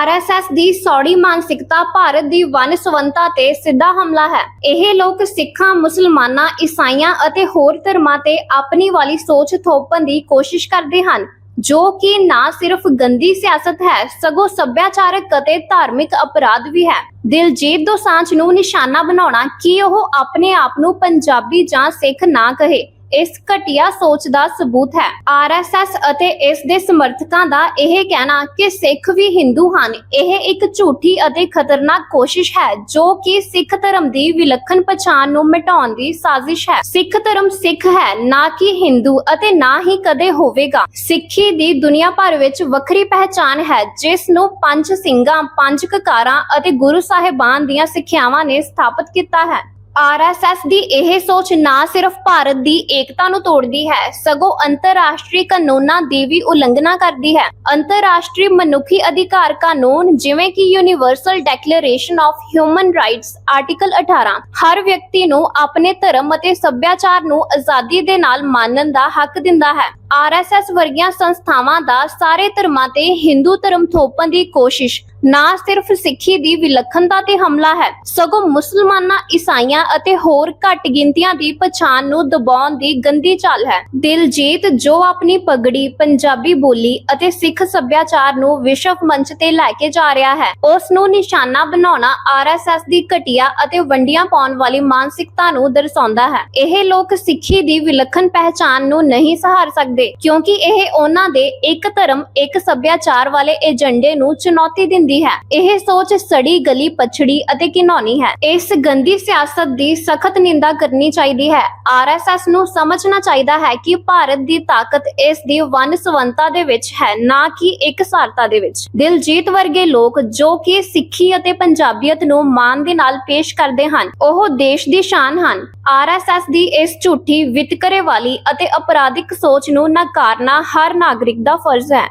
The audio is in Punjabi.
ਆਰਐਸਐਸ ਦੀ ਸੌੜੀ ਮਾਨਸਿਕਤਾ ਭਾਰਤ ਦੀ ਵਨ ਸਵੰਤਾ ਤੇ ਸਿੱਧਾ ਹਮਲਾ ਹੈ। ਇਹ ਲੋਕ ਸਿੱਖਾਂ, ਮੁਸਲਮਾਨਾਂ, ਈਸਾਈਆਂ ਅਤੇ ਹੋਰ ਧਰਮਾਂ ਤੇ ਆਪਣੀ ਵਾਲੀ ਸੋਚ ਥੋਪਣ ਦੀ ਕੋਸ਼ਿਸ਼ ਕਰਦੇ ਹਨ, ਜੋ ਕਿ ਨਾ ਸਿਰਫ ਗੰਦੀ ਸਿਆਸਤ ਹੈ, ਸਗੋਂ ਸੱਭਿਆਚਾਰਕ ਅਤੇ ਧਾਰਮਿਕ ਅਪਰਾਧ ਵੀ ਹੈ। ਦਿਲਜੀਤ ਦੋਸਾਂਝ ਨੂੰ ਨਿਸ਼ਾਨਾ ਬਣਾਉਣਾ ਕਿ ਉਹ ਆਪਣੇ ਆਪ ਨੂੰ ਪੰਜਾਬੀ ਜਾਂ ਸਿੱਖ ਨਾ ਕਹੇ? ਇਸ ਘਟੀਆ ਸੋਚ ਦਾ ਸਬੂਤ ਹੈ। ਆਰਐਸਐਸ ਅਤੇ ਇਸ ਦੇ ਸਮਰਥਕਾਂ ਦਾ ਇਹ ਕਹਿਣਾ ਕਿ ਸਿੱਖ ਵੀ ਹਿੰਦੂ ਹਨ। ਇਹ ਇੱਕ ਝੂਠੀ ਅਤੇ ਖਤਰਨਾਕ ਕੋਸ਼ਿਸ਼ ਹੈ, ਜੋ ਕਿ ਸਿੱਖ ਧਰਮ ਦੀ ਵਿਲੱਖਣ ਪਛਾਣ ਨੂੰ ਮਿਟਾਉਣ ਦੀ ਸਾਜ਼ਿਸ਼ ਹੈ। ਸਿੱਖ ਧਰਮ ਸਿੱਖ ਹੈ, ਨਾ ਕਿ ਹਿੰਦੂ ਅਤੇ ਨਾ ਹੀ ਕਦੇ ਹੋਵੇਗਾ। ਸਿੱਖੀ ਦੀ ਦੁਨੀਆ ਭਰ ਵਿੱਚ ਵੱਖਰੀ ਪਹਿਚਾਨ ਹੈ, ਜਿਸ ਨੂੰ ਪੰਜ ਸਿੰਘਾਂ, ਪੰਜ ਕਕਾਰਾਂ ਅਤੇ ਗੁਰੂ ਸਾਹਿਬਾਨ ਦੀਆਂ ਸਿੱਖਿਆਵਾਂ ਨੇ ਸਥਾਪਿਤ ਕੀਤਾ ਹੈ। ਆਰਐਸਐਸ ਦੀ ਇਹ ਸੋਚ ਨਾ ਸਿਰਫ ਭਾਰਤ ਦੀ ਏਕਤਾ ਨੂੰ ਤੋੜਦੀ ਹੈ, ਸਗੋਂ ਅੰਤਰਰਾਸ਼ਟਰੀ ਕਾਨੂੰਨਾਂ ਦੀ ਵੀ ਉਲੰਘਣਾ ਕਰਦੀ ਹੈ। ਅੰਤਰਰਾਸ਼ਟਰੀ ਮਨੁੱਖੀ ਅਧਿਕਾਰ ਕਾਨੂੰਨ ਜਿਵੇਂ ਕਿ universal declaration of human rights article 18 ਹਰ ਵਿਅਕਤੀ ਨੂੰ ਆਪਣੇ ਧਰਮ ਅਤੇ ਸੱਭਿਆਚਾਰ ਨੂੰ ਆਜ਼ਾਦੀ ਦੇ ਨਾਲ ਮਾਨਣ ਦਾ ਹੱਕ ਦਿੰਦਾ ਹੈ। ਆਰਐਸਐਸ ਵਰਗੀਆਂ ਸੰਸਥਾਵਾਂ ਦਾ ਸਾਰੇ ਧਰਮਾਂ ਤੇ ਹਿੰਦੂ ਧਰਮ ਥੋਪਣ ਦੀ ਕੋਸ਼ਿਸ਼। ਨਾ ਸਿਰਫ ਸਿੱਖੀ ਦੀ ਵਿਲੱਖਣਤਾ ਤੇ ਹਮਲਾ ਹੈ, ਸਗੋਂ ਮੁਸਲਮਾਨਾਂ, ਈਸਾਈਆਂ ਅਤੇ ਹੋਰ ਘੱਟ ਗਿਣਤੀਆਂ ਦੀ ਪਛਾਣ ਨੂੰ ਦਬਾਉਣ ਦੀ ਗੰਦੀ ਚਾਲ ਹੈ। ਦਿਲਜੀਤ ਜੋ ਆਪਣੀ ਪਗੜੀ, ਪੰਜਾਬੀ ਬੋਲੀ ਅਤੇ ਸਿੱਖ ਸੱਭਿਆਚਾਰ ਨੂੰ ਵਿਸ਼ਵ ਮੰਚ ਤੇ ਲੈ ਕੇ ਜਾ ਰਿਹਾ ਹੈ, ਉਸ ਨੂੰ ਨਿਸ਼ਾਨਾ ਬਣਾਉਣਾ ਆਰਐਸਐਸ ਦੀ ਘਟੀਆ ਅਤੇ ਵੰਡੀਆਂ ਪਾਉਣ ਵਾਲੀ ਮਾਨਸਿਕਤਾ ਨੂੰ ਦਰਸਾਉਂਦਾ ਹੈ। ਇਹ ਲੋਕ ਸਿੱਖੀ ਦੀ ਵਿਲੱਖਣ ਪਹਿਚਾਨ ਨੂੰ ਨਹੀਂ ਸਹਾਰ ਸਕਦੇ। ਕਿਉਂਕਿ ਇਹ ਉਹਨਾਂ ਦੇ ਇੱਕ ਧਰਮ, ਇੱਕ ਸੱਭਿਆਚਾਰ ਵਾਲੇ ਏਜੰਡੇ ਨੂੰ ਚੁਣੌਤੀ ਦਿੰਦੀ ਹੈ। ਇਹ ਸੋਚ ਸੜੀ ਗਲੀ, ਪਛੜੀ ਅਤੇ ਘਿਨੌਣੀ ਹੈ। ਇਸ ਗੰਦੀ ਸਿਆਸਤ ਦੀ ਸਖਤ ਨਿੰਦਾ ਕਰਨੀ ਚਾਹੀਦੀ ਹੈ। ਆਰਐਸਐਸ ਨੂੰ ਸਮਝਣਾ ਚਾਹੀਦਾ ਹੈ ਕਿ ਭਾਰਤ ਦੀ ਤਾਕਤ ਇਸ ਦੀ ਵਨ ਸਵੰਤਾ ਦੇ ਵਿੱਚ ਹੈ, ਨਾ ਕਿ ਇੱਕ ਸਾਰਤਾ ਦੇ ਵਿੱਚ। ਦਿਲਜੀਤ ਵਰਗੇ ਲੋਕ ਜੋ ਕਿ ਸਿੱਖੀ ਅਤੇ ਪੰਜਾਬੀਅਤ ਨੂੰ ਮਾਣ ਦੇ ਨਾਲ ਪੇਸ਼ ਕਰਦੇ ਹਨ, ਉਹ ਦੇਸ਼ ਦੀ ਸ਼ਾਨ ਹਨ। ਆਰਐਸਐਸ ਦੀ ਇਸ ਝੂਠੀ ਵਿਤਕਰੇ ਵਾਲੀ ਅਤੇ ਅਪਰਾਧਿਕ ਸੋਚ ਨੂੰ ਨਕਾਰਨਾ ਹਰ ਨਾਗਰਿਕ ਦਾ ਫਰਜ਼ ਹੈ।